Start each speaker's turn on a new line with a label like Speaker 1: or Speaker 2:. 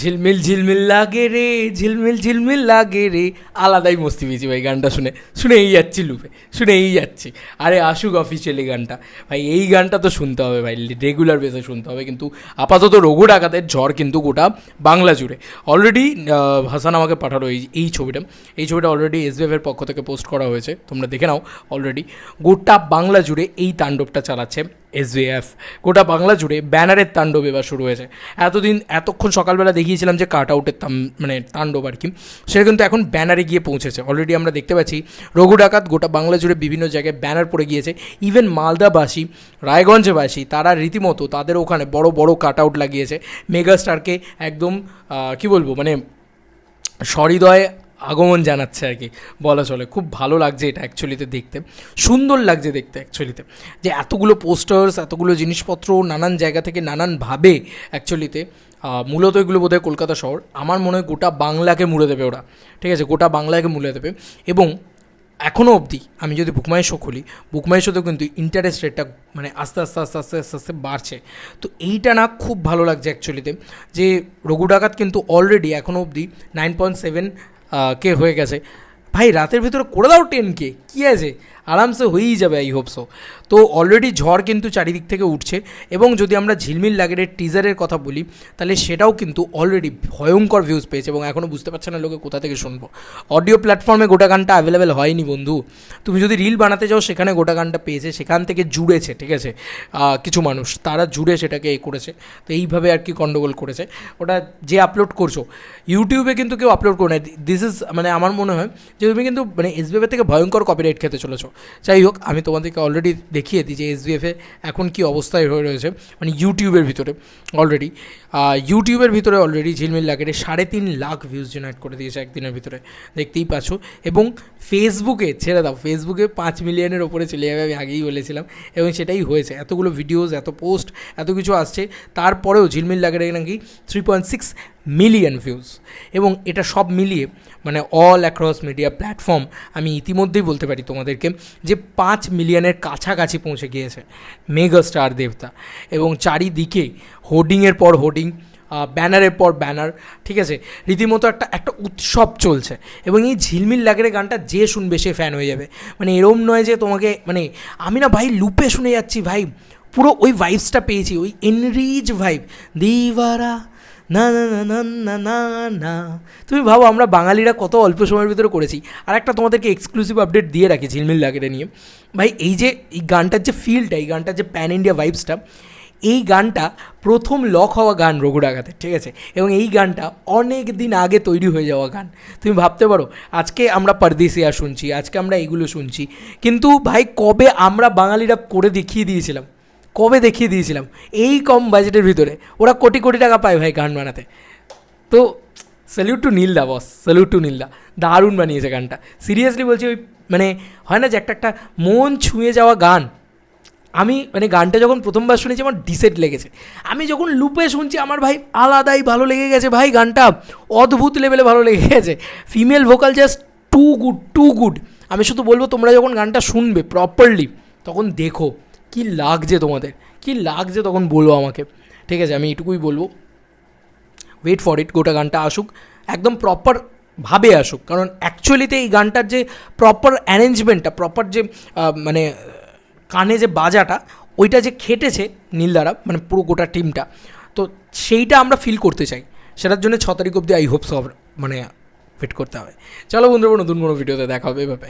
Speaker 1: ঝিলমিল ঝিলমিল লাগে রে, ঝিলমিল ঝিলমিল লাগে রে। আলাদাই মস্তি পেয়েছি ভাই গানটা শুনে, শুনেই যাচ্ছি লুপে, শুনেই যাচ্ছি। আরে আসুক অফিসিয়ালি গানটা। ভাই, এই গানটা তো শুনতে হবে ভাই রেগুলার বেসে শুনতে হবে। কিন্তু আপাতত রঘু ডাকাতের ঝড় কিন্তু গোটা বাংলা জুড়ে। অলরেডি হাসান আমাকে পাঠালো এই এই ছবিটা। এই ছবিটা অলরেডি এসবিএফের পক্ষ থেকে পোস্ট করা হয়েছে। তোমরা দেখে নাও অলরেডি গোটা বাংলা জুড়ে এই তাণ্ডবটা চালাচ্ছে এসবিএফ গোটা বাংলা জুড়ে ব্যানারের তাণ্ডব এবার শুরু হয়েছে। এতদিন, এতক্ষণ সকালবেলা দেখিয়েছিলাম যে কাট আউটের মানে তাণ্ডব আর কি। সেটা কিন্তু এখন ব্যানারে গিয়ে পৌঁছেছে। অলরেডি আমরা দেখতে পাচ্ছি, রঘু ডাকাত গোটা বাংলা জুড়ে বিভিন্ন জায়গায় ব্যানার পড়ে গিয়েছে। ইভেন মালদাবাসী, রায়গঞ্জবাসী, তারা রীতিমতো তাদের ওখানে বড় বড় কাট আউট লাগিয়েছে। মেগাস্টারকে একদম কি বলব মানে সহৃদয়ে আগমন জানাচ্ছে আর কি, বলা চলে। খুব ভালো লাগছে এটা অ্যাকচুয়ালিতে দেখতে। সুন্দর লাগছে দেখতে অ্যাকচুয়ালিতে যে এতগুলো পোস্টার্স এতগুলো জিনিসপত্র নানান জায়গা থেকে নানানভাবে অ্যাকচুয়ালিতে মূলত এগুলো বোধহয় কলকাতা শহর। আমার মনে হয় গোটা বাংলাকে মুড়ে দেবে ওরা। ঠিক আছে, গোটা বাংলাকে মুড়ে দেবে। এবং এখনও অবধি আমি যদি বুকমাই শো খুলি বুকমাই শোতেও কিন্তু ইন্টারেস্ট রেটটা মানে আস্তে আস্তে আস্তে আস্তে আস্তে আস্তে বাড়ছে। তো এইটা না খুব ভালো লাগছে অ্যাকচুয়ালিতে যে রঘু ডাকাত কিন্তু অলরেডি এখনও অবধি নাইন পয়েন্ট সেভেন কে হয়ে গেছে? ভাই রাতের ভিতরে করে দাও টেন কে কী আছে? আরামসে হয়েই যাবে আই হোপ সো তো অলরেডি ঝড় কিন্তু চারিদিক থেকে উঠছে এবং যদি আমরা ঝিলমিল লাগের টিজারের কথা বলি, তাহলে সেটাও কিন্তু অলরেডি ভয়ঙ্কর ভিউজ পেয়েছে এবং এখনও বুঝতে পারছে না লোকে কোথা থেকে শুনব। অডিও প্ল্যাটফর্মে গোটা গানটা অ্যাভেলেবেল হয়নি বন্ধু। তুমি যদি রিল বানাতে যাও, সেখানে গোটা গানটা পেয়েছে, সেখান থেকে জুড়েছে, ঠিক আছে? কিছু মানুষ, তারা জুড়ে সেটাকে এ করেছে। তো এইভাবে আর কি গণ্ডগোল করেছে। ওটা যে আপলোড করছ ইউটিউবে কিন্তু কেউ আপলোড করে না দিস ইজ মানে আমার মনে হয় যে তুমি কিন্তু মানে এসবিএফের থেকে ভয়ঙ্কর কপিরাইট খেতে চলেছো। যাই হোক, আমি তোমাদেরকে অলরেডি দেখিয়ে দিই যে এসবিএফে এখন কি অবস্থায় হয়ে রয়েছে। মানে ইউটিউবের ভিতরে অলরেডি ইউটিউবের ভিতরে অলরেডি ঝিলমিল লাগের সাড়ে তিন লাখ ভিউজ জেনারেট করে দিয়েছে একদিনের ভিতরে। দেখতেই পাচ্ছ। এবং ফেসবুকে ছেড়ে দাও ফেসবুকে পাঁচ মিলিয়নের ওপরে চলে যাবে, আমি আগেই বলেছিলাম। এবং সেটাই হয়েছে। এতগুলো ভিডিওস এত পোস্ট এত কিছু আসছে। তারপরেও ঝিলমিল লাগের নাকি three point six million views এবং এটা সব মিলিয়ে মানে অল অ্যাক্রস মিডিয়া প্ল্যাটফর্ম আমি ইতিমধ্যেই বলতে পারি তোমাদেরকে যে পাঁচ মিলিয়নের কাছাকাছি পৌঁছে গিয়েছে মেগা স্টার দেবতা। এবং চারিদিকে হোর্ডিংয়ের পর হোর্ডিং ব্যানারের পর ব্যানার, ঠিক আছে? রীতিমতো একটা একটা উৎসব চলছে। এবং এই ঝিলমিল লাগের গানটা যে শুনবে সে ফ্যান হয়ে যাবে। মানে এরম নয় যে তোমাকে মানে আমি না ভাই লুপে শুনে যাচ্ছি ভাই, পুরো ওই ভাইবসটা পেয়েছি, ওই এনরিচ ভাইব দিবারা না না না না না না না। তুমি ভাবো, আমরা বাঙালিরা কত অল্প সময়ের ভিতরে করেছি। আর একটা তোমাদেরকে এক্সক্লুসিভ আপডেট দিয়ে রাখি ঝিলমিল লাগেটা নিয়ে। ভাই, এই যে, এই গানটার যে ফিলটা এই গানটার যে প্যান ইন্ডিয়া ভাইবসটা এই গানটা প্রথম লক হওয়া গান রঘুডাকাতে ঠিক আছে? এবং এই গানটা অনেক দিন আগে তৈরি হয়ে যাওয়া গান। তুমি ভাবতে পারো, আজকে আমরা পারদেশিয়া শুনছি, আজকে আমরা এইগুলো শুনছি। কিন্তু ভাই, কবে আমরা বাঙালিরা করে দেখিয়ে দিয়েছিলাম? কবে দেখিয়ে দিয়েছিলাম? এই কম বাজেটের ভিতরে। ওরা কোটি কোটি টাকা পায় ভাই গান বানাতে। তো স্যালিউট টু নীলদা বস স্যালিউট টু নীলদা। দারুণ বানিয়েছে গানটা। সিরিয়াসলি বলছি, ওই মানে হয় না যে একটা একটা মন ছুঁয়ে যাওয়া গান। আমি মানে গানটা যখন প্রথমবার শুনেছি, আমার ডিসেট লেগেছে। আমি যখন লুপে শুনছি, আমার ভাই আলাদাই ভালো লেগে গেছে ভাই গানটা। অদ্ভুত লেভেলে ভালো লেগে গেছে। Female vocal just too good too good আমি শুধু বলব, তোমরা যখন গানটা শুনবে প্রপারলি তখন দেখো। কি লাগছে তোমাদের? কি লাগছে তখন বলব আমাকে। ঠিক আছে, আমি এটুকুই বলব। ওয়েট ফর ইট গোটা গানটা আসুক, একদম প্রপার ভাবে আসুক। কারণ অ্যাকচুয়ালিতে এই গানটার যে প্রপার অ্যারেঞ্জমেন্টটা প্রপার যে মানে কানে যে বাজাটা, ওইটা যে খেটেছে নীলদারা মানে পুরো গোটা টিমটা তো সেইটা আমরা ফিল করতে চাই। সেটার জন্য ছ তারিখ অবধি আই হোপ সব মানে ফিট করতে হবে। চলো বন্ধুরা, নতুন কোনো ভিডিওতে দেখা হবে এভাবে